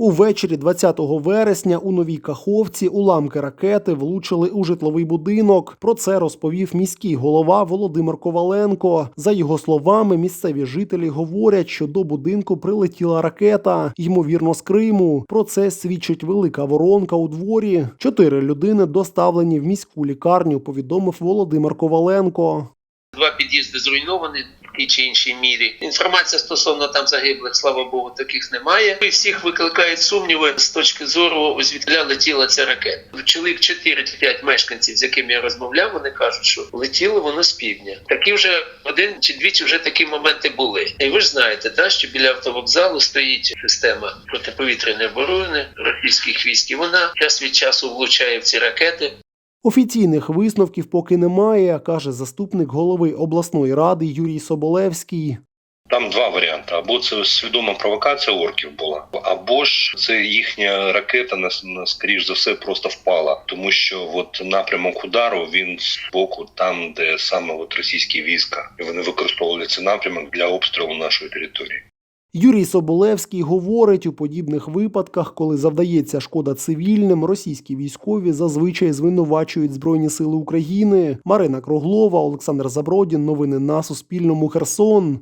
Увечері 20 вересня у новій Каховці уламки ракети влучили у житловий будинок. Про це розповів міський голова Володимир Коваленко. За його словами, місцеві жителі говорять, що до будинку прилетіла ракета, ймовірно, з Криму. Про це свідчить велика воронка у дворі. Чотири людини доставлені в міську лікарню. Повідомив Володимир Коваленко. Під'їзди зруйновані в тій чи іншій мірі. Інформація стосовно там загиблих, слава Богу, таких немає. І всіх викликають сумніви з точки зору, звідки летіла ця ракета. Чоловік 4-5 мешканців, з якими я розмовляв, вони кажуть, що летіло воно з півдня. Такі вже один чи двічі вже такі моменти були. І ви ж знаєте, та, що біля автовокзалу стоїть система протиповітряної оборони російських військ, і вона час від часу влучає в ці ракети. Офіційних висновків поки немає, каже заступник голови обласної ради Юрій Соболевський. Там два варіанти: або це свідома провокація орків була, або ж це їхня ракета на, на скоріш за все просто впала, тому що от напрямок удару він з боку, там де саме от російські війська, вони використовували цей напрямок для обстрілу нашої території. Юрій Соболевський говорить, у подібних випадках, коли завдається шкода цивільним, російські військові зазвичай звинувачують Збройні Сили України. Марина Круглова, Олександр Забродін. Новини на Суспільному. Херсон.